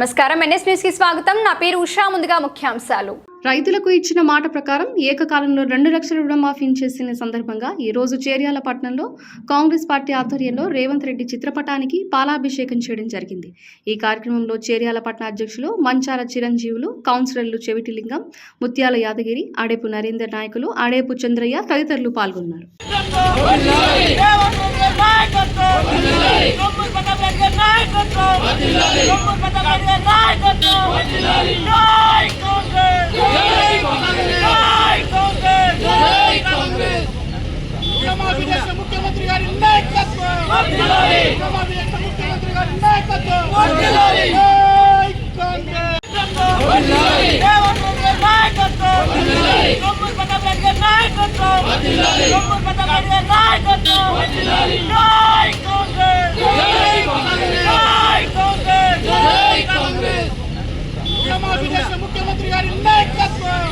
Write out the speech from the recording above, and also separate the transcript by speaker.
Speaker 1: నమస్కారం. ఎన్ఎస్ న్యూస్కి స్వాగతం. నా పేరు ఉషా. ముందుగా ముఖ్యాంశాలు.
Speaker 2: రైతులకు ఇచ్చిన మాట ప్రకారం ఏకకాలంలో రెండు లక్షల రుణమాఫీ చేసిన సందర్భంగా ఈ రోజు చేర్యాల పట్టణంలో కాంగ్రెస్ పార్టీ ఆధ్వర్యంలో రేవంత్ రెడ్డి చిత్రపటానికి పాలాభిషేకం చేయడం జరిగింది. ఈ కార్యక్రమంలో చేర్యాల పట్టణ అధ్యక్షులు మంచాల చిరంజీవులు కౌన్సిలర్లు చెవిటిలింగం ముత్యాల యాదగిరి ఆడేపు నరేందర్ నాయకులు ఆడేపు చంద్రయ్య తదితరులు పాల్గొన్నారు.
Speaker 3: రుణమాఫీ గారి నాయకత్వం! ముఖ్యమంత్రి గారి నాయకత్వం! ముఖ్యమంత్రి గారి నాయకత్వం!